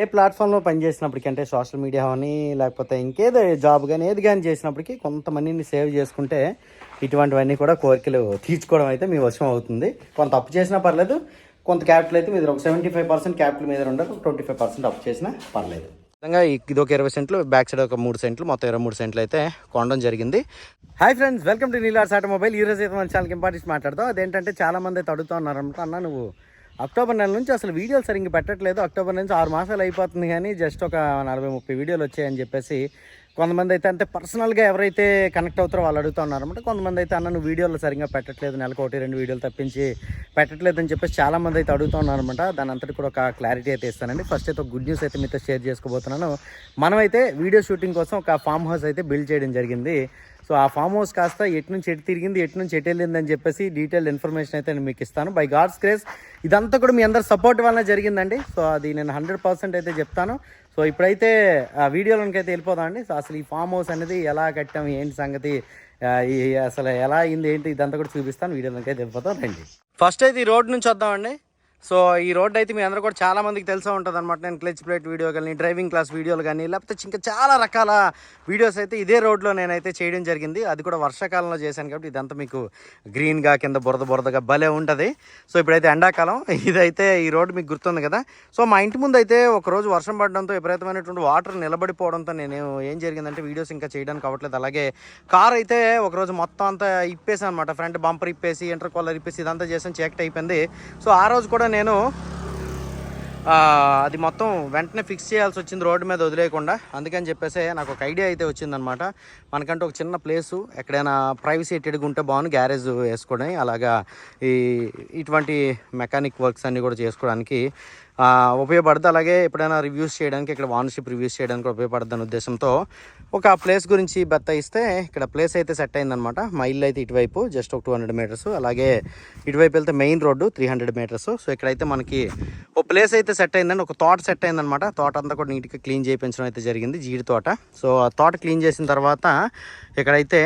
ఏ ప్లాట్ఫామ్లో పనిచేసినప్పటికీ అంటే social media కానీ లేకపోతే ఇంకేదో జాబ్ కానీ ఏది కానీ చేసినప్పటికీ కొంతమందిని సేవ్ చేసుకుంటే ఇటువంటివన్నీ కూడా కోరికలు తీర్చుకోవడం అయితే మీ వశం అవుతుంది. కొంత అప్పు చేసినా పర్లేదు కొంత క్యాపిటల్ అయితే మీద ఒక సెవెంటీ ఫైవ్ పర్సెంట్ క్యాపిటల్ మీద ఉండదు ట్వంటీ ఫైవ్ పర్సెంట్ అప్పు చేసినా పర్లేదు. విధంగా ఇది ఒక ఇరవై సెంట్లు బ్యాక్ సైడ్ ఒక మూడు సెంట్లు మొత్తం ఇరవై మూడు సెంట్లు అయితే కొనడం జరిగింది. Hi friends welcome to Neelars automobile. ఈ రోజు అయితే మన ఛానల్కి ఇంపార్టెన్స్ మాట్లాడదాం. అదేంటంటే చాలా మంది అయితే అడుగుతూ ఉన్నారు అనమాట అన్న నువ్వు అక్టోబర్ నెల నుంచి అసలు వీడియోలు సరిగ్గా పెట్టట్లేదు. అక్టోబర్ నుంచి ఆరు మాసాలు అయిపోతుంది కానీ జస్ట్ ఒక నలభై ముప్పై వీడియోలు వచ్చాయని చెప్పేసి కొంతమంది అయితే అంటే పర్సనల్గా ఎవరైతే కనెక్ట్ అవుతారో వాళ్ళు అడుగుతా ఉన్నారన్నమాట కొంతమంది అయితే అన్న నువ్వు వీడియోలు సరిగ్గా పెట్టట్లేదు నెలకు ఒకటి రెండు వీడియోలు తప్పించి పెట్టట్లేదు అని చెప్పేసి చాలామంది అయితే అడుగుతూ ఉన్నారనమాట దాని అంతటి కూడా ఒక క్లారిటీ అయితే ఇస్తానండి. ఫస్ట్ అయితే ఒక గుడ్ న్యూస్ అయితే మీతో షేర్ చేసుకోబోతున్నాను. మనమైతే వీడియో షూటింగ్ కోసం ఒక ఫామ్ హౌస్ అయితే బిల్డ్ చేయడం జరిగింది. సో ఆ ఫామ్ హౌస్ కాస్త ఎటు నుంచి ఎటు తిరిగింది ఎటు నుంచి ఎటు వెళ్ళింది అని చెప్పేసి డీటెయిల్ ఇన్ఫర్మేషన్ అయితే నేను మీకు ఇస్తాను. బై గాడ్స్ క్రేజ్ ఇదంతా కూడా మీ అందరి సపోర్ట్ వల్ల జరిగిందండి. సో అది నేను హండ్రెడ్ పర్సెంట్ అయితే చెప్తాను. సో ఇప్పుడైతే ఆ వీడియోలోకి అయితే వెళ్ళిపోదాం అండి. సో అసలు ఈ ఫామ్ హౌస్ అనేది ఎలా కట్టాం ఏంటి సంగతి అసలు ఎలా అయింది ఏంటి ఇదంతా కూడా చూపిస్తాను. వీడియోలోకి అయితే వెళ్ళిపోతాం రండి. ఫస్ట్ అయితే ఈ రోడ్ నుంచి వద్దామండి సో ఈ రోడ్ అయితే మీ అందరూ కూడా చాలా మందికి తెలిసే ఉంటుంది అనమాట నేను క్లచ్ ప్లేట్ వీడియో కానీ డ్రైవింగ్ క్లాస్ వీడియోలు కానీ లేకపోతే ఇంకా చాలా రకాల వీడియోస్ అయితే ఇదే రోడ్లో నేనైతే చేయడం జరిగింది. అది కూడా వర్షాకాలంలో చేశాను కాబట్టి ఇదంతా మీకు గ్రీన్గా కింద బురద బురదగా భలే ఉంటుంది. సో ఇప్పుడైతే ఎండాకాలం ఇదైతే ఈ రోడ్డు మీకు గుర్తుంది కదా. సో మా ఇంటి ముందు అయితే ఒకరోజు వర్షం పడడంతో విపరీతమైనటువంటి వాటర్ నిలబడిపోవడంతో నేను ఏం జరిగిందంటే వీడియోస్ ఇంకా చేయడానికి అవ్వట్లేదు. అలాగే కార్ అయితే ఒకరోజు మొత్తం అంతా ఇప్పేసాను అనమాట ఫ్రంట్ బంపర్ ఇప్పేసి ఇంటర్ కాలర్ ఇప్పేసి ఇదంతా చేసాను చేక్ట్ అయిపోయింది సో ఆ రోజు కూడా నేను అది మొత్తం వెంటనే ఫిక్స్ చేయాల్సి వచ్చింది రోడ్డు మీద వదిలేయకుండా. అందుకని చెప్పేసి నాకు ఒక ఐడియా అయితే వచ్చిందనమాట. మనకంటే ఒక చిన్న ప్లేసు ఎక్కడైనా ప్రైవసీ ఎట్టెడుగు ఉంటే బాగుంది గ్యారేజ్ వేసుకోవడం అలాగా ఈ ఇటువంటి మెకానిక్ వర్క్స్ అన్నీ కూడా చేసుకోవడానికి ఉపయోగపడుతుంది అలాగే ఎప్పుడైనా రివ్యూస్ చేయడానికి ఇక్కడ వానర్షిప్ రివ్యూస్ చేయడానికి ఉపయోగపడుతుంది ఉద్దేశంతో ఒక ప్లేస్ గురించి బెత్త ఇస్తే ఇక్కడ ప్లేస్ అయితే సెట్ అయిందనమాట మా ఇల్లు అయితే ఇటువైపు జస్ట్ ఒక టూ హండ్రెడ్ మీటర్స్. అలాగే ఇటువైపు వెళ్తే main road three hundred metres. So ఇక్కడైతే మనకి ఒక ప్లేస్ అయితే సెట్ అయిందండి ఒక తోట సెట్ అయిందనమాట తోట అంతా కూడా నీట్గా క్లీన్ చేయించడం అయితే జరిగింది జీడి తోట. సో ఆ తోట క్లీన్ చేసిన తర్వాత ఇక్కడైతే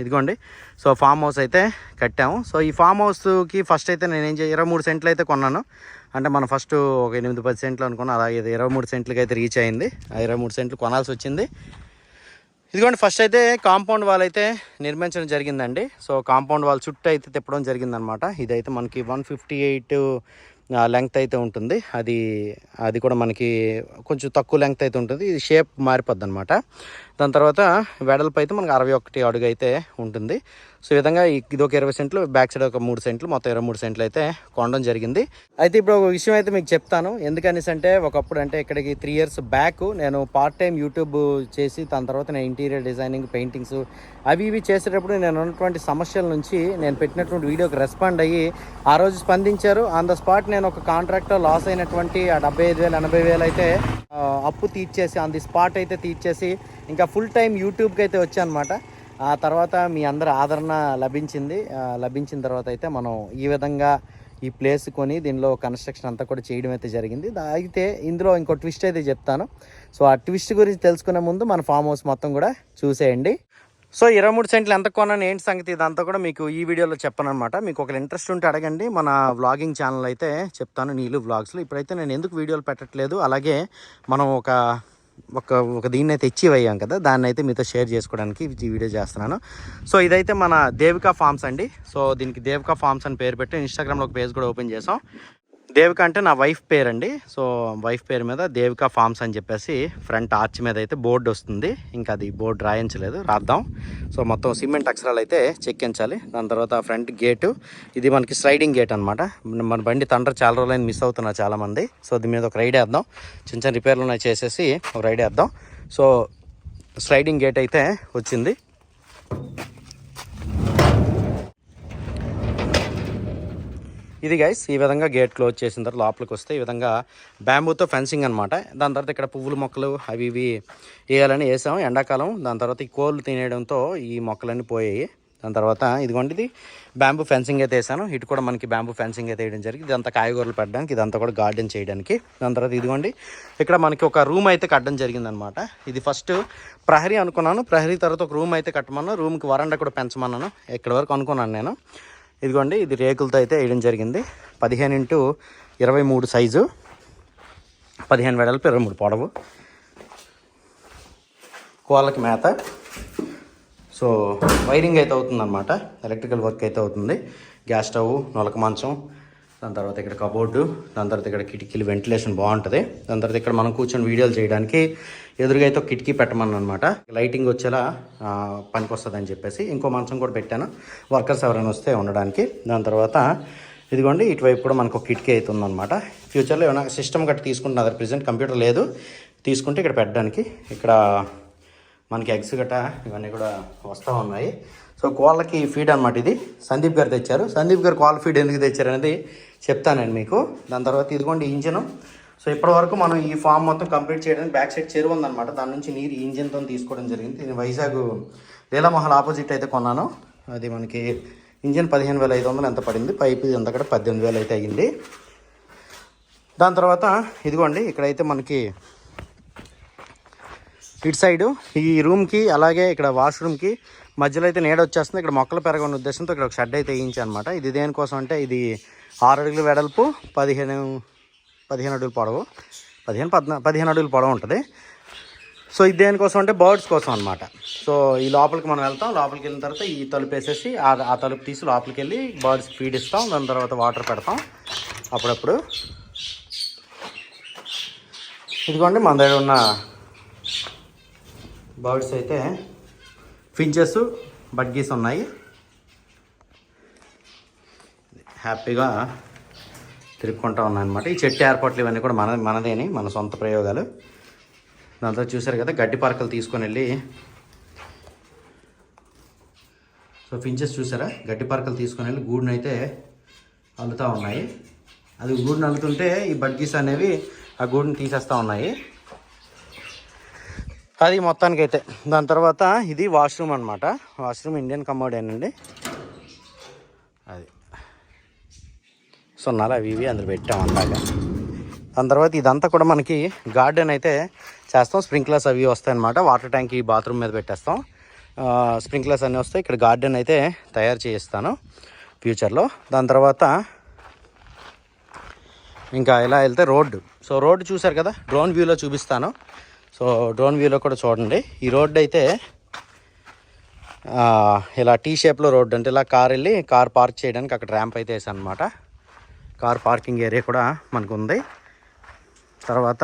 ఇదిగోండి. సో ఫామ్ హౌస్ అయితే కట్టాము. సో ఈ ఫామ్ హౌస్కి ఫస్ట్ అయితే నేను ఏం ఇరవై మూడు సెంట్లు అయితే కొన్నాను. అంటే మనం ఫస్ట్ ఒక ఎనిమిది పది సెంట్లు అనుకున్నాం. అలాగే ఇది ఇరవై మూడు సెంట్లకి అయితే రీచ్ అయింది. ఆ ఇరవై మూడు సెంట్లు కొనాల్సి వచ్చింది. ఇదిగోండి ఫస్ట్ అయితే కాంపౌండ్ వాల్ అయితే నిర్మించడం జరిగిందండి. సో కాంపౌండ్ వాల్ చుట్టూ అయితే తిప్పడం జరిగిందనమాట ఇదైతే మనకి వన్ ఫిఫ్టీ ఎయిట్ లెంగ్త్ అయితే ఉంటుంది. అది అది కూడా మనకి కొంచెం తక్కువ లెంగ్త్ అయితే ఉంటుంది. ఇది షేప్ మారిపోద్ది అనమాట దాని తర్వాత వెడల్పు అయితే మనకు అరవై ఒకటి అడుగు అయితే ఉంటుంది. సో ఈ విధంగా ఇది ఒక ఇరవై సెంట్లు బ్యాక్ సైడ్ ఒక మూడు సెంట్లు మొత్తం ఇరవై మూడు సెంట్లు అయితే కొనడం జరిగింది. అయితే ఇప్పుడు ఒక విషయం అయితే మీకు చెప్తాను. ఎందుకనేసి అంటే ఒకప్పుడు అంటే ఇక్కడికి త్రీ ఇయర్స్ బ్యాక్ నేను పార్ట్ టైం యూట్యూబ్ చేసి దాని తర్వాత నేను ఇంటీరియర్ డిజైనింగ్ పెయింటింగ్స్ అవి ఇవి చేసేటప్పుడు నేను ఉన్నటువంటి సమస్యల నుంచి నేను పెట్టినటువంటి వీడియోకి రెస్పాండ్ అయ్యి ఆ రోజు స్పందించారు. ఆన్ ద స్పాట్ నేను ఒక కాంట్రాక్ట్ లాస్ అయినటువంటి ఆ డెబ్బై ఐదు వేలు ఎనభై వేలు అయితే అప్పు తీర్చేసి ఆన్ ది స్పాట్ అయితే తీర్చేసి ఇంకా ఫుల్ టైం యూట్యూబ్కి అయితే వచ్చానమాట. ఆ తర్వాత మీ అందరి ఆదరణ లభించింది. లభించిన తర్వాత అయితే మనం ఈ విధంగా ఈ ప్లేస్ కొని దీనిలో కన్స్ట్రక్షన్ అంతా కూడా చేయడం అయితే జరిగింది. అయితే ఇందులో ఇంకో ట్విస్ట్ అయితే చెప్తాను. సో ఆ ట్విస్ట్ గురించి తెలుసుకునే ముందు మన ఫామ్ హౌస్ మొత్తం కూడా చూసేయండి. సో ఇరవై మూడు సెంట్లు ఎంత కొన్నాను ఏంటి సంగతి ఇదంతా కూడా మీకు ఈ వీడియోలో చెప్పను అనమాట మీకు ఒక ఇంట్రెస్ట్ ఉంటే అడగండి. మన వ్లాగింగ్ ఛానల్ అయితే చెప్తాను నీళ్ళు వ్లాగ్స్లో ఇప్పుడైతే నేను ఎందుకు వీడియోలు పెట్టట్లేదు అలాగే మనం ఒక ఒక ఒక దీన్ని అయితే ఇచ్చి అయ్యాం కదా దాన్ని అయితే మీతో షేర్ చేసుకోవడానికి ఈ వీడియో చేస్తున్నాను. సో ఇదైతే మన దేవికా ఫార్మ్స్ అండి. సో దీనికి దేవికా ఫార్మ్స్ అని పేరు పెట్టి ఇన్స్టాగ్రామ్లో ఒక పేజ్ కూడా ఓపెన్ చేసాం. దేవిక అంటే నా వైఫ్ పేరండి. సో వైఫ్ పేరు మీద దేవిక ఫార్మ్స్ అని చెప్పేసి ఫ్రంట్ ఆర్చ్ మీద అయితే బోర్డు వస్తుంది. ఇంకా అది బోర్డు రాయించలేదు రాద్దాం. సో మొత్తం సిమెంట్ అక్షరాలు అయితే చెక్కించాలి దాని తర్వాత ఫ్రంట్ గేటు. ఇది మనకి స్లైడింగ్ గేట్ అనమాట మన బండి తండ్రి చాలా రోజులైన మిస్ అవుతున్నారు చాలామంది. సో దీని మీద ఒక రైడ్ వేద్దాం. చిన్న చిన్న రిపేర్లు ఉన్నాయి చేసేసి ఒక రైడ్ వేద్దాం. సో స్లైడింగ్ గేట్ అయితే వచ్చింది. ఇది గైస్ ఈ విధంగా గేట్ క్లోజ్ చేసిన తర్వాత లోపలికి వస్తే ఈ విధంగా బ్యాంబూతో ఫెన్సింగ్ అనమాట దాని తర్వాత ఇక్కడ పువ్వుల మొక్కలు అవి ఇవి వేయాలని వేసాం ఎండాకాలం దాని తర్వాత ఈ కోళ్ళు తినేయడంతో ఈ మొక్కలన్నీ పోయాయి. దాని తర్వాత ఇదిగోండి ఇది బ్యాంబూ ఫెన్సింగ్ అయితే వేసాను. ఇటు కూడా మనకి బ్యాంబూ ఫెన్సింగ్ అయితే వేయడం జరిగింది. ఇదంతా కాయగూరలు పెట్టడానికి ఇదంతా కూడా గార్డెన్ చేయడానికి. దాని తర్వాత ఇదిగోండి ఇక్కడ మనకి ఒక రూమ్ అయితే కట్టడం జరిగిందనమాట ఇది ఫస్ట్ ప్రహరీ అనుకున్నాను. ప్రహరీ తర్వాత ఒక రూమ్ అయితే కట్టమన్నాను. రూమ్కి వరండా కూడా పెంచమన్నాను. ఇక్కడ వరకు అనుకున్నాను నేను. ఇదిగోండి ఇది రేకులతో అయితే వేయడం జరిగింది. పదిహేను ఇంటూ ఇరవై మూడు సైజు. పదిహేను వెడల్పు ఇరవై మూడు పొడవు. కోళ్ళకి మేత. సో వైరింగ్ అయితే అవుతుందన్నమాట. ఎలక్ట్రికల్ వర్క్ అయితే అవుతుంది. గ్యాస్ స్టవ్ నొలక మంచం దాని తర్వాత ఇక్కడ కబోర్డు దాని తర్వాత ఇక్కడ కిటికీలు వెంటిలేషన్ బాగుంటుంది. దాని తర్వాత ఇక్కడ మనం కూర్చొని వీడియోలు చేయడానికి ఎదురుగా అయితే కిటికీ పెట్టమని అనమాట లైటింగ్ వచ్చేలా పనికి అని చెప్పేసి ఇంకో మంచం కూడా పెట్టాను. వర్కర్స్ ఎవరైనా వస్తే ఉండడానికి. దాని తర్వాత ఇదిగోండి ఇటువైపు కూడా మనకు ఒక కిటికీ అయితే ఉందన్నమాట. ఫ్యూచర్లో ఏమైనా సిస్టమ్ గట్టి తీసుకుంటున్నా అది ప్రజెంట్ కంప్యూటర్ లేదు. తీసుకుంటే ఇక్కడ పెట్టడానికి ఇక్కడ మనకి ఎగ్స్ గట్ట ఇవన్నీ కూడా వస్తూ ఉన్నాయి. సో కోళ్ళకి ఫీడ్ అనమాట ఇది. సందీప్ గారు తెచ్చారు. సందీప్ గారు కోళ్ళ ఫీడ్ ఎందుకు తెచ్చారు అనేది చెప్తానండి మీకు. దాని తర్వాత ఇదిగోండి ఇంజను. సో ఇప్పటి వరకు మనం ఈ ఫామ్ మొత్తం కంప్లీట్ చేయడానికి బ్యాక్ సైడ్ చెరువు ఉందన్నమాట. దాని నుంచి నీరు ఇంజిన్తో ఇంజన్తో తీసుకోవడం జరిగింది. ఇది వైజాగ్ లీలామహల్ ఆపోజిట్ అయితే కొన్నాను. అది మనకి ఇంజన్ పదిహేను వేల ఐదు వందలు ఎంత పడింది? పైపు ఎంత అక్కడ పద్దెనిమిది వేలు అయితే అయ్యింది దాని తర్వాత ఇదిగోండి ఇక్కడైతే మనకి ఇటు సైడు ఈ రూమ్కి అలాగే ఇక్కడ వాష్రూమ్కి మధ్యలో అయితే నీడ వచ్చేస్తుంది. ఇక్కడ మొక్కలు పెరగని ఉద్దేశంతో ఇక్కడ ఒక షెడ్ అయితే వేయించాను అనమాట ఇది దేనికోసం అంటే ఇది ఆరు అడుగులు వెడల్పు పదిహేను పదిహేను అడుగుల పొడవు. పదిహేను పద్నా పదిహేను అడుగుల పొడవు ఉంటుంది. సో ఇది దేనికోసం అంటే బర్డ్స్ కోసం అనమాట సో ఈ లోపలికి మనం వెళ్తాం. లోపలికి వెళ్ళిన తర్వాత ఈ తలుపు వేసేసి ఆ తలుపు తీసి లోపలికి వెళ్ళి బర్డ్స్ ఫీడ్ ఇస్తాం. దాని తర్వాత వాటర్ పెడతాం. అప్పుడప్పుడు ఇదిగోండి మన దగ్గర ఉన్న బర్డ్స్ అయితే ఫించెస్ బడ్గీస్ ఉన్నాయి. హ్యాపీగా తిరుక్కుంటూ ఉన్నాయన్నమాట ఈ చెట్టు ఏర్పాట్లు ఇవన్నీ కూడా మన మనదేని మన సొంత ప్రయోగాలు. దాంతో చూసారు కదా గడ్డి పరకలు తీసుకొని వెళ్ళి సో ఫించెస్ చూసారా గడ్డి పరకలు తీసుకొని వెళ్ళి గూడును అయితే అల్లుతూ ఉన్నాయి. అది గూడును అల్లుతుంటే ఈ బడ్గీస్ అనేవి ఆ గూడును తీసేస్తూ ఉన్నాయి. అది మొత్తానికి అయితే దాని తర్వాత ఇది వాష్రూమ్ అనమాట వాష్రూమ్ ఇండియన్ కమోడేనండి అది. సున్నాలు అవి ఇవి అందులో పెట్టాం అందాక దాని తర్వాత ఇదంతా కూడా మనకి గార్డెన్ అయితే చేస్తాం. స్ప్రింక్లర్స్ అవి వస్తాయన్నమాట వాటర్ ట్యాంక్ ఈ బాత్రూమ్ మీద పెట్టేస్తాం. స్ప్రింక్లర్స్ అన్నీ వస్తాయి. ఇక్కడ గార్డెన్ అయితే తయారు చేయిస్తాను ఫ్యూచర్లో దాని తర్వాత ఇంకా ఇలా వెళ్తే రోడ్డు. సో రోడ్డు చూసారు కదా? డ్రోన్ వ్యూలో చూపిస్తాను. సో డ్రోన్ వ్యూలో కూడా చూడండి. ఈ రోడ్డు అయితే ఇలా టీ షేప్లో రోడ్డు అంటే ఇలా కార్ వెళ్ళి కార్ పార్క్ చేయడానికి అక్కడ ర్యాంప్ అయితే వేసాను అనమాట కార్ పార్కింగ్ ఏరియా కూడా మనకు ఉంది తర్వాత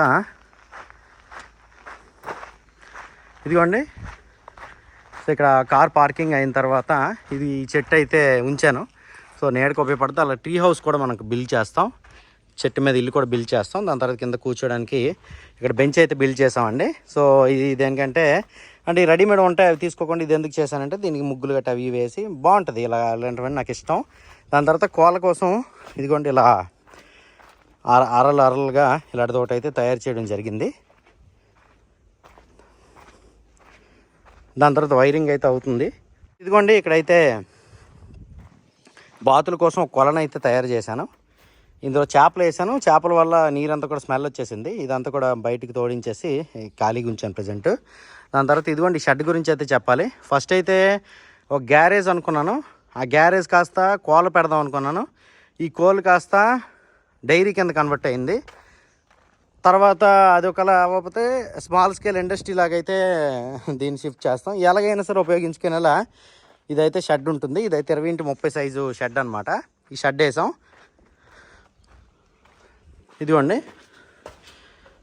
ఇదిగోండి. సో ఇక్కడ కార్ పార్కింగ్ అయిన తర్వాత ఇది ఈ చెట్టు అయితే ఉంచాను. సో నేడుకు ఉపయోగపడితే అలా ట్రీ హౌస్ కూడా మనకు బిల్ చేస్తాం. చెట్టు మీద ఇల్లు కూడా బిల్ చేస్తాం. దాని తర్వాత కింద కూర్చోడానికి ఇక్కడ బెంచ్ అయితే బిల్ చేసామండి. సో ఇది దేనికంటే అంటే రెడీమేడ్ ఉంటాయి అవి తీసుకోకుండా ఇది ఎందుకు చేశానంటే దీనికి ముగ్గులు గట్ట అవి వేసి బాగుంటుంది. ఇలా ఇలాంటివన్నీ నాకు ఇష్టం. దాని తర్వాత కోళ్ళ కోసం ఇదిగోండి ఇలా అర అరలు అరలుగా ఇలాంటిది ఒకటి అయితే తయారు చేయడం జరిగింది. దాని తర్వాత వైరింగ్ అయితే అవుతుంది. ఇదిగోండి ఇక్కడైతే బాతుల కోసం కొలను అయితే తయారు చేశాను. ఇందులో చేపలు వేసాను. చేపల వల్ల నీరంతా కూడా స్మెల్ వచ్చేసింది. ఇదంతా కూడా బయటికి తోడించేసి ఖాళీగా ఉంచాను ప్రజెంట్. దాని తర్వాత ఇదిగోండి షెడ్ గురించి అయితే చెప్పాలి. ఫస్ట్ అయితే ఒక గ్యారేజ్ అనుకున్నాను. ఆ గ్యారేజ్ కాస్త కోళ్ళ పెడదాం అనుకున్నాను. ఈ కోళ్ళు కాస్త డైరీ కింద కన్వర్ట్ అయింది. తర్వాత అది ఒకలా అవ్వకపోతే స్మాల్ స్కేల్ ఇండస్ట్రీ లాగైతే దీన్ని షిఫ్ట్ చేస్తాం. ఎలాగైనా సరే ఉపయోగించుకునేలా ఇదైతే షెడ్ ఉంటుంది. ఇదైతే ఇరవై ఇంటి ముప్పై సైజు షెడ్ అనమాట ఈ షెడ్ వేసాం. ఇదిగోండి.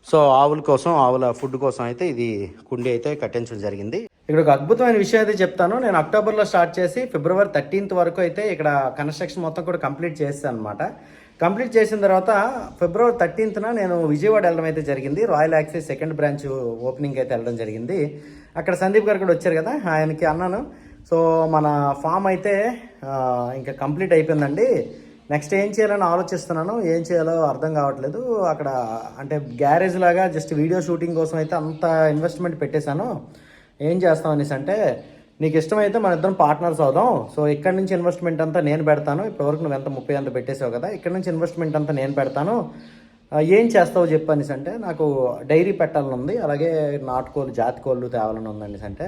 సో ఆవుల కోసం ఆవుల ఫుడ్ కోసం అయితే ఇది కుండి అయితే కట్టించడం జరిగింది. ఇక్కడ ఒక అద్భుతమైన విషయం అయితే చెప్తాను. నేను అక్టోబర్లో స్టార్ట్ చేసి ఫిబ్రవరి థర్టీన్త్ వరకు అయితే ఇక్కడ కన్స్ట్రక్షన్ మొత్తం కూడా కంప్లీట్ చేస్తాను అనమాట కంప్లీట్ చేసిన తర్వాత ఫిబ్రవరి థర్టీన్త్న నేను విజయవాడ వెళ్ళడం అయితే జరిగింది. Royal access second branch opening అయితే వెళ్ళడం జరిగింది. అక్కడ సందీప్ గారు కూడా వచ్చారు కదా ఆయనకి అన్నాను. సో మన ఫామ్ అయితే ఇంకా కంప్లీట్ అయిపోయిందండి. నెక్స్ట్ ఏం చేయాలని ఆలోచిస్తున్నాను ఏం చేయాలో అర్థం కావట్లేదు. అక్కడ అంటే గ్యారేజ్ లాగా జస్ట్ వీడియో షూటింగ్ కోసం అయితే అంత ఇన్వెస్ట్మెంట్ పెట్టేశాను. ఏం చేస్తాం అనేసి అంటే నీకు ఇష్టమైతే మన ఇద్దరం పార్ట్నర్స్ అవుదాం. సో ఇక్కడ నుంచి ఇన్వెస్ట్మెంట్ అంతా నేను పెడతాను. ఇప్పటివరకు నువ్వు ఎంత ముప్పై అంత పెట్టేసావు కదా ఇక్కడ నుంచి ఇన్వెస్ట్మెంట్ అంతా నేను పెడతాను. ఏం చేస్తావు చెప్పు అనేసి అంటే నాకు డైరీ పెట్టాలని ఉంది అలాగే నాటుకోళ్ళు జాతికోళ్ళు తేవాలని ఉంది అనేసి అంటే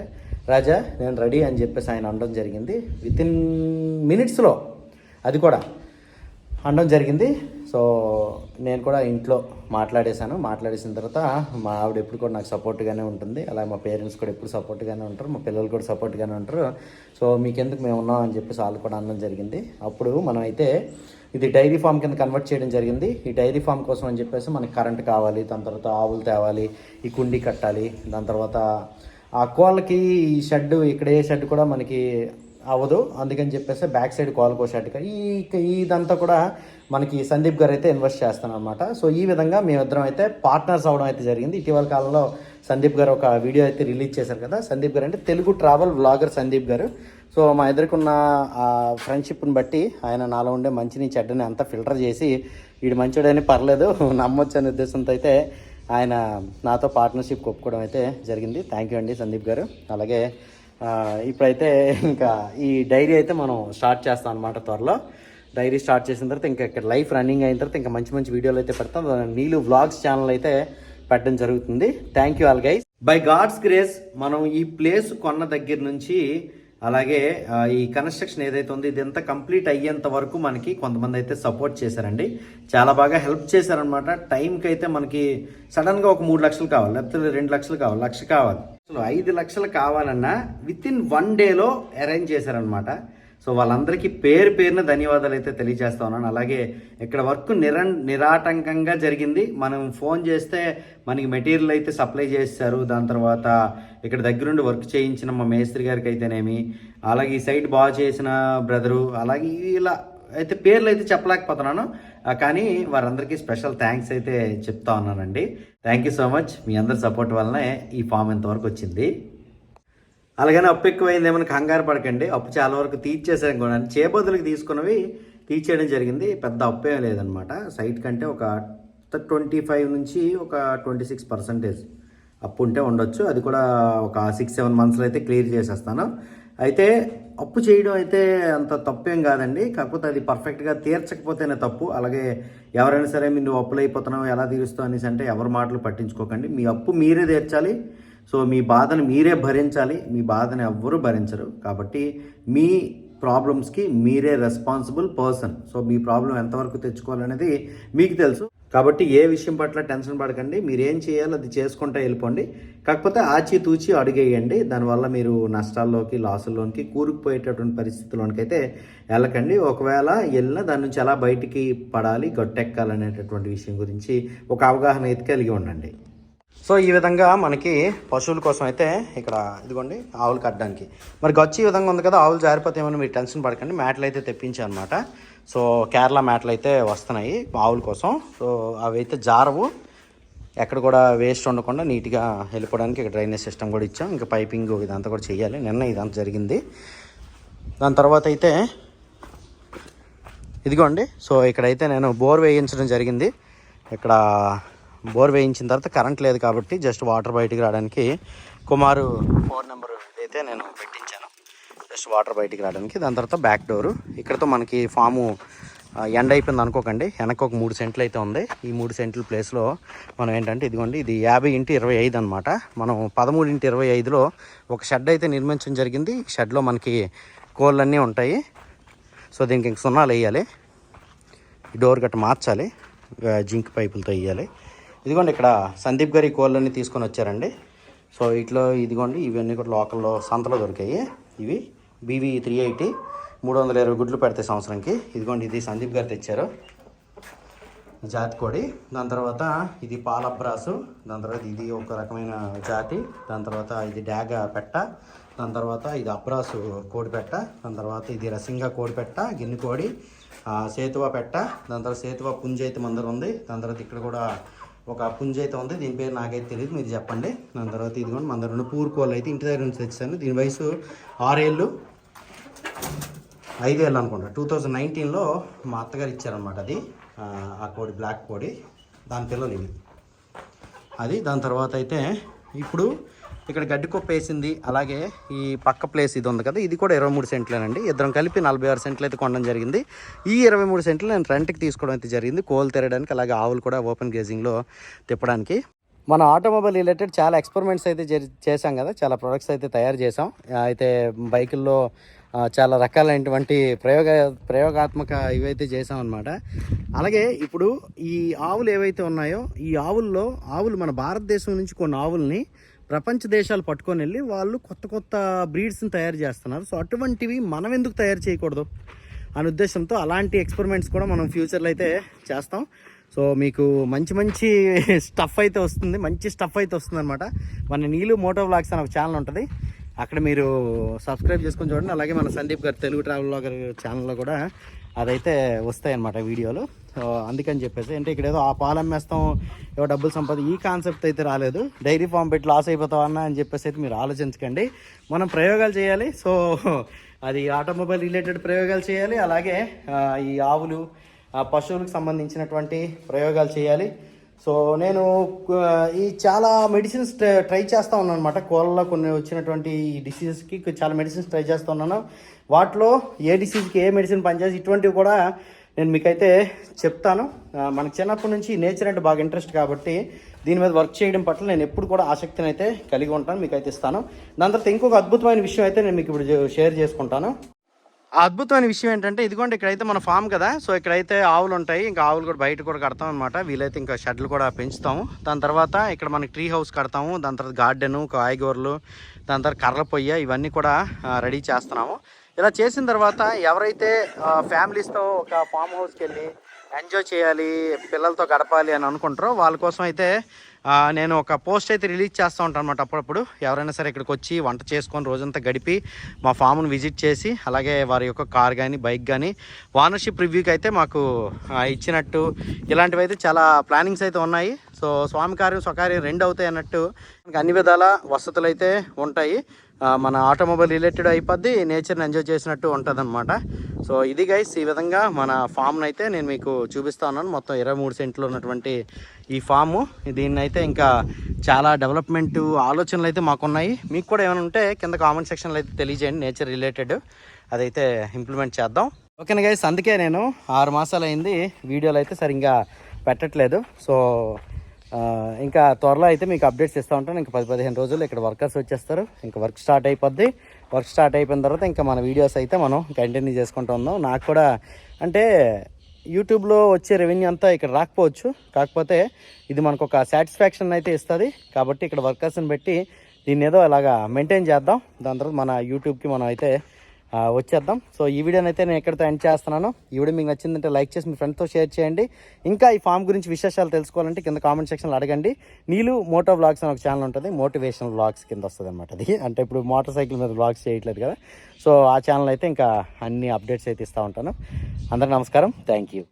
రాజా నేను రెడీ అని చెప్పేసి ఆయన అనడం జరిగింది. విత్ ఇన్ మినిట్స్లో అది కూడా అనడం జరిగింది. సో నేను కూడా ఇంట్లో మాట్లాడేశాను. మాట్లాడేసిన తర్వాత మా ఆవిడ ఎప్పుడు కూడా నాకు సపోర్ట్గానే ఉంటుంది. అలాగే మా పేరెంట్స్ కూడా ఎప్పుడు సపోర్ట్గానే ఉంటారు. మా పిల్లలు కూడా సపోర్ట్గానే ఉంటారు. సో మీకెందుకు మేము ఉన్నాం అని చెప్పేసి వాళ్ళు కూడా అనడం జరిగింది. అప్పుడు మనం అయితే ఇది డైరీ ఫామ్ కింద కన్వర్ట్ చేయడం జరిగింది. ఈ డైరీ ఫామ్ కోసం అని చెప్పేసి మనకి కరెంట్ కావాలి దాని తర్వాత ఆవులు తేవాలి ఈ కుండీ కట్టాలి దాని తర్వాత ఆ కోళ్ళకి ఈ షెడ్ ఇక్కడ ఏ షెడ్ కూడా మనకి అవ్వదు అందుకని చెప్పేసి బ్యాక్ సైడ్ కాల్ షెడ్ ఈ ఇదంతా కూడా మనకి సందీప్ గారు అయితే ఇన్వెస్ట్ చేస్తానమాట సో ఈ విధంగా మేమిద్దరం అయితే పార్ట్నర్స్ అవడం అయితే జరిగింది. ఇటీవల కాలంలో సందీప్ గారు ఒక వీడియో అయితే రిలీజ్ చేశారు కదా. సందీప్ గారు అంటే తెలుగు ట్రావెల్ వ్లాగర్ సందీప్ గారు. సో మా ఎదురుకున్న ఆ ఫ్రెండ్షిప్ని బట్టి ఆయన నాలో ఉండే మంచిని చెడ్డని అంతా ఫిల్టర్ చేసి వీడు మంచోడని పర్లేదు నమ్మొచ్చు అనే ఉద్దేశంతో అయితే ఆయన నాతో పార్ట్నర్షిప్ ఒప్పుకోవడం అయితే జరిగింది. థ్యాంక్ యూ అండి సందీప్ గారు. అలాగే ఇప్పుడైతే ఇంకా ఈ డైరీ అయితే మనం స్టార్ట్ చేస్తాం అనమాట త్వరలో. డైరీ స్టార్ట్ చేసిన తర్వాత ఇంకా ఇక్కడ లైఫ్ రన్నింగ్ అయిన తర్వాత ఇంకా మంచి మంచి వీడియోలు అయితే పెడతాం. నీళ్ళు వ్లాగ్స్ ఛానల్ అయితే పెట్టడం జరుగుతుంది. Thank you all guys by God's grace మనం ఈ ప్లేస్ కొన్న దగ్గర నుంచి అలాగే ఈ కన్స్ట్రక్షన్ ఏదైతే ఉందో ఇదంతా కంప్లీట్ అయ్యేంత వరకు మనకి కొంతమంది అయితే సపోర్ట్ చేశారండి. చాలా బాగా హెల్ప్ చేశారనమాట టైంకి అయితే మనకి సడన్గా ఒక మూడు లక్షలు కావాలి లేకపోతే రెండు లక్షలు కావాలి లక్ష కావాలి. అసలు ఐదు లక్షలు కావాలన్నా విత్ ఇన్ వన్ డేలో అరేంజ్ చేశారనమాట సో వాళ్ళందరికీ పేరు పేరున ధన్యవాదాలు అయితే తెలియజేస్తా ఉన్నాను. అలాగే ఇక్కడ వర్క్ నిర నిరాటంకంగా జరిగింది. మనం ఫోన్ చేస్తే మనకి మెటీరియల్ అయితే సప్లై చేస్తారు. దాని తర్వాత ఇక్కడ దగ్గరుండి వర్క్ చేయించిన మా మేస్త్రి గారికి అయితేనేమి అలాగే ఈ సైట్ బాగా చేసిన బ్రదరు అలాగే ఇలా అయితే పేర్లు అయితే చెప్పలేకపోతున్నాను. కానీ వారందరికీ స్పెషల్ థ్యాంక్స్ అయితే చెప్తా ఉన్నానండి. థ్యాంక్ యూ సో మచ్ మీ అందరి సపోర్ట్ వల్లనే ఈ ఫామ్ ఇంతవరకు వచ్చింది. అలాగని అప్పు ఎక్కువైంది ఏమైనా కంగారు పడకండి. అప్పు చాలా వరకు తీర్చేసాను కూడా. చేబదులకు తీసుకున్నవి తీర్చేయడం జరిగింది. పెద్ద అప్పు ఏం లేదనమాట. సైట్ కంటే ఒక ట్వంటీ ఫైవ్ నుంచి ఒక ట్వంటీ సిక్స్ పర్సెంటేజ్ అప్పు ఉంటే ఉండొచ్చు. అది కూడా ఒక సిక్స్ సెవెన్ మంత్స్లో అయితే క్లియర్ చేసేస్తాను. అయితే అప్పు చేయడం అయితే అంత తప్పేం కాదండి. కాకపోతే అది పర్ఫెక్ట్గా తీర్చకపోతేనే తప్పు. అలాగే ఎవరైనా సరే మీరు అప్పులు అయిపోతున్నావు ఎలా తీరుస్తావు అనేసి అంటే ఎవరి మాటలు పట్టించుకోకండి. మీ అప్పు మీరే తీర్చాలి. సో మీ బాధను మీరే భరించాలి. మీ బాధను ఎవ్వరూ భరించరు. కాబట్టి మీ ప్రాబ్లమ్స్కి మీరే రెస్పాన్సిబుల్ పర్సన్. సో మీ ప్రాబ్లం ఎంతవరకు తెచ్చుకోవాలనేది మీకు తెలుసు. కాబట్టి ఏ విషయం పట్ల టెన్షన్ పడకండి మీరు ఏం చేయాలో అది చేసుకుంటూ వెళ్ళిపోండి. కాకపోతే ఆచి తూచి అడుగేయండి దానివల్ల మీరు నష్టాల్లోకి లాసుల్లోకి కూరుకుపోయేటటువంటి పరిస్థితుల్లోనికి అయితే వెళ్ళకండి. ఒకవేళ వెళ్ళినా దాని నుంచి ఎలా బయటికి పడాలి గట్టెక్కాలనేటటువంటి విషయం గురించి ఒక అవగాహన అయితే కలిగి ఉండండి. సో ఈ విధంగా మనకి పశువుల కోసం అయితే ఇక్కడ ఇదిగోండి ఆవులు కట్టడానికి. మరి గచ్చి ఈ విధంగా ఉంది కదా ఆవులు జారిపోతే ఏమైనా మీరు టెన్షన్ పడకండి మ్యాట్లు అయితే తెప్పించాను అనమాట సో కేరళ మ్యాట్లు అయితే వస్తున్నాయి ఆవుల కోసం. సో అవి అయితే జారవు. ఎక్కడ కూడా వేస్ట్ ఉండకుండా నీట్గా వెళ్ళిపోవడానికి ఇక్కడ డ్రైనేజ్ సిస్టమ్ కూడా ఇచ్చాం. ఇంకా పైపింగ్ ఇదంతా కూడా చేయాలి. నిన్న ఇదంతా జరిగింది. దాని తర్వాత అయితే ఇదిగోండి. సో ఇక్కడైతే నేను బోర్ వేయించడం జరిగింది. ఇక్కడ బోర్ వేయించిన తర్వాత కరెంట్ లేదు కాబట్టి జస్ట్ వాటర్ బయటికి రావడానికి కుమారు ఫోన్ నెంబర్ అయితే నేను పెట్టించాను జస్ట్ వాటర్ బయటికి రావడానికి దాని తర్వాత బ్యాక్ డోరు ఇక్కడతో మనకి ఫాము ఎండ్ అయిపోయింది అనుకోకండి. వెనక ఒక మూడు సెంట్లు అయితే ఉంది. ఈ మూడు సెంట్ల ప్లేస్లో మనం ఏంటంటే ఇదిగోండి ఇది యాభై ఇంటి ఇరవై ఐదు అనమాట మనం పదమూడు ఇంటి ఇరవై ఐదులో ఒక షెడ్ అయితే నిర్మించడం జరిగింది. ఈ షెడ్లో మనకి కోళ్ళన్నీ ఉంటాయి. సో దీనికి ఇంక సున్నాలు వేయాలి. డోర్ గట్ట మార్చాలి. జింక్ పైపులతో వేయాలి. ఇదిగోండి ఇక్కడ సందీప్ గారి కోళ్ళని తీసుకొని వచ్చారండి. సో ఇట్లో ఇదిగోండి ఇవన్నీ కూడా లోకల్లో సంతలో దొరికాయి. ఇవి బీవీ త్రీ ఎయిటీ మూడు వందల ఇరవై గుడ్లు పెడతాయి సంవత్సరంకి. ఇదిగోండి ఇది సందీప్ గారు తెచ్చారు. జాతి కోడి. దాని తర్వాత ఇది పాలబ్రాసు. దాని తర్వాత ఇది ఒక రకమైన జాతి. దాని తర్వాత ఇది డాగ పెట్ట. దాని తర్వాత ఇది అబ్రాసు కోడి పెట్ట. దాని తర్వాత ఇది రసింగ కోడి పెట్ట గిన్నె కోడి సేతువ పెట్ట. దాని తర్వాత సేతువ పుంజైతే మందరం ఉంది. దాని తర్వాత ఇక్కడ కూడా ఒక పుంజైతే ఉంది. దీని పేరు నాకైతే తెలియదు మీరు చెప్పండి. దాని తర్వాత ఇదిగోండి. మన రెండు పూర్ కోళ్ళు అయితే ఇంటి దగ్గర నుంచి తెచ్చాను. దీని వయసు ఆరేళ్ళు ఐదేళ్ళు అనుకుంటా. టూ థౌజండ్ నైన్టీన్లో మా అత్తగారు ఇచ్చారనమాట అది. ఆ, ఆ కోడి బ్లాక్ కోడి. దాని పిల్లలు ఇవి. అది. దాని తర్వాత అయితే ఇప్పుడు ఇక్కడ గడ్డి కుప్ప వేసింది. అలాగే ఈ పక్క ప్లేస్ ఇది ఉంది కదా ఇది కూడా ఇరవై మూడు సెంట్లేనండి. ఇద్దరం కలిపి నలభై ఆరు సెంట్లు అయితే కొనడం జరిగింది. ఈ ఇరవై మూడు సెంట్లు నేను రెంట్కి తీసుకోవడం అయితే జరిగింది. కోల్ తెరడానికి అలాగే ఆవులు కూడా ఓపెన్ గేజింగ్లో తిప్పడానికి. మన ఆటోమొబైల్ రిలేటెడ్ చాలా ఎక్స్పెరిమెంట్స్ అయితే జరి- చేశాం కదా చాలా ప్రొడక్ట్స్ అయితే తయారు చేసాం అయితే బైకుల్లో చాలా రకాలైనటువంటి ప్రయోగ ప్రయోగాత్మక ఇవైతే చేసాం అనమాట అలాగే ఇప్పుడు ఈ ఆవులు ఏవైతే ఉన్నాయో ఈ ఆవుల్లో ఆవులు మన భారతదేశం నుంచి కొన్ని ఆవుల్ని ప్రపంచ దేశాలు పట్టుకొని వెళ్ళి వాళ్ళు కొత్త కొత్త బ్రీడ్స్ని తయారు చేస్తున్నారు. సో అటువంటివి మనం ఎందుకు తయారు చేయకూడదు అనే ఉద్దేశంతో అలాంటి ఎక్స్పెరిమెంట్స్ కూడా మనం ఫ్యూచర్లో అయితే చేస్తాం. సో మీకు మంచి మంచి స్టఫ్ అయితే వస్తుంది. మంచి స్టఫ్ అయితే వస్తుంది అనమాట మన నీళ్ళు మోటో వ్లాగ్స్ అని ఒక ఛానల్ ఉంటుంది. అక్కడ మీరు సబ్స్క్రైబ్ చేసుకొని చూడండి. అలాగే మన సందీప్ గారు తెలుగు ట్రావెల్ గారి ఛానల్లో కూడా అదైతే వస్తాయి అన్నమాట వీడియోలు. సో అందుకని చెప్పేసి. అంటే ఇక్కడ ఏదో ఆ పాలు అమ్మేస్తాం ఏదో డబ్బులు సంపద ఈ కాన్సెప్ట్ అయితే రాలేదు. డైరీ ఫామ్ పెట్టి లాస్ అయిపోతాం అన్న అని చెప్పేసి అయితే మీరు ఆలోచించకండి. మనం ప్రయోగాలు చేయాలి. సో అది ఆటోమొబైల్ రిలేటెడ్ ప్రయోగాలు చేయాలి. అలాగే ఈ ఆవులు ఆ పశువులకు సంబంధించినటువంటి ప్రయోగాలు చేయాలి. సో నేను ఈ చాలా మెడిసిన్స్ ట్రై చేస్తూ ఉన్నాను అనమాట కోళ్ళలో కొన్ని వచ్చినటువంటి డిసీజెస్కి చాలా మెడిసిన్స్ ట్రై చేస్తూ ఉన్నాను. వాటిలో ఏ డిసీజ్కి ఏ మెడిసిన్ పనిచేసి ఇటువంటివి కూడా నేను మీకైతే చెప్తాను. మనకు చిన్నప్పటి నుంచి నేచర్ అంటే బాగా ఇంట్రెస్ట్ కాబట్టి దీని మీద వర్క్ చేయడం పట్ల నేను ఎప్పుడు కూడా ఆసక్తిని అయితే కలిగి ఉంటాను. మీకు అయితే ఇస్తాను. దాని తర్వాత ఇంకొక అద్భుతమైన విషయం అయితే నేను మీకు ఇప్పుడు షేర్ చేసుకుంటాను. ఆ అద్భుతమైన విషయం ఏంటంటే ఇదిగోండి ఇక్కడైతే మన ఫామ్ కదా. సో ఇక్కడైతే ఆవులు ఉంటాయి. ఇంకా ఆవులు కూడా బయట కూడా కడతాం అనమాట వీలైతే ఇంకా షెడ్లు కూడా పెంచుతాము. దాని తర్వాత ఇక్కడ మనకి ట్రీ హౌస్ కడతాము. దాని తర్వాత గార్డెను కాయగూరలు దాని తర్వాత కర్ర పొయ్య ఇవన్నీ కూడా రెడీ చేస్తున్నాము. ఇలా చేసిన తర్వాత ఎవరైతే ఫ్యామిలీస్తో ఒక ఫామ్ హౌస్కి వెళ్ళి ఎంజాయ్ చేయాలి పిల్లలతో గడపాలి అని అనుకుంటారో వాళ్ళ కోసం అయితే నేను ఒక పోస్ట్ అయితే రిలీజ్ చేస్తూ ఉంటాను అనమాట అప్పుడప్పుడు. ఎవరైనా సరే ఇక్కడికి వచ్చి వంట చేసుకొని రోజంతా గడిపి మా ఫామ్ను విజిట్ చేసి అలాగే వారి యొక్క కార్ కానీ బైక్ కానీ ఓనర్షిప్ రివ్యూకి అయితే మాకు ఇచ్చినట్టు ఇలాంటివి అయితే చాలా ప్లానింగ్స్ అయితే ఉన్నాయి. సో స్వామి కార్యం స్వకార్యం రెండు అవుతాయి అన్నట్టు. ఇంకా అన్ని విధాల వసతులు అయితే ఉంటాయి మన ఆటోమొబైల్ రిలేటెడ్ అయిపోద్ది నేచర్ని ఎంజాయ్ చేసినట్టు ఉంటుంది సో ఇది గైస్ ఈ విధంగా మన ఫామ్ని అయితే నేను మీకు చూపిస్తా ఉన్నాను. మొత్తం ఇరవై మూడు సెంట్లు ఉన్నటువంటి ఈ ఫాము. దీన్ని అయితే ఇంకా చాలా డెవలప్మెంట్ ఆలోచనలు అయితే మాకున్నాయి. మీకు కూడా ఏమైనా ఉంటే కింద కామెంట్ సెక్షన్లో అయితే తెలియజేయండి నేచర్ రిలేటెడ్. అదైతే ఇంప్లిమెంట్ చేద్దాం. ఓకేనా గైస్ అందుకే నేను ఆరు మాసాలు అయింది వీడియోలు అయితే సరిగ్గా పెట్టట్లేదు. సో ఇంకా త్వరలో అయితే మీకు అప్డేట్స్ ఇస్తూ ఉంటాను. ఇంకా పది పదిహేను రోజులు ఇక్కడ వర్కర్స్ వచ్చేస్తారు. ఇంకా వర్క్ స్టార్ట్ అయిపోద్ది. వర్క్ స్టార్ట్ అయిపోయిన తర్వాత ఇంకా మన వీడియోస్ అయితే మనం కంటిన్యూ చేసుకుంటూ ఉందాం. నాకు కూడా అంటే యూట్యూబ్లో వచ్చే రెవెన్యూ అంతా ఇక్కడ రాకపోవచ్చు. కాకపోతే ఇది మనకు ఒక సాటిస్ఫాక్షన్ అయితే ఇస్తుంది. కాబట్టి ఇక్కడ వర్కర్స్ని పెట్టి దీన్ని ఏదో అలాగా మెయింటైన్ చేద్దాం. దాని తర్వాత మన యూట్యూబ్కి మనం అయితే వచ్చేద్దాం. సో ఈ వీడియోని అయితే నేను ఎక్కడితో ఎండ్ చేస్తున్నాను ఈ వీడియో మీకు నచ్చిందంటే లైక్ చేసి మీ ఫ్రెండ్తో షేర్ చేయండి. ఇంకా ఈ ఫామ్ గురించి విశేషాలు తెలుసుకోవాలంటే కింద కామెంట్ సెక్షన్లో అడగండి. నీళ్ళు మోటో బ్లాగ్స్ అని ఒక ఛానల్ ఉంటుంది మోటివేషనల్ బ్లాగ్స్ కింద వస్తుంది అనమాట అది. అంటే ఇప్పుడు మోటార్ సైకిల్ మీద బ్లాగ్స్ చేయట్లేదు కదా. సో ఆ ఛానల్ అయితే ఇంకా అన్ని అప్డేట్స్ అయితే ఇస్తూ ఉంటాను. అందరికీ నమస్కారం. Thank you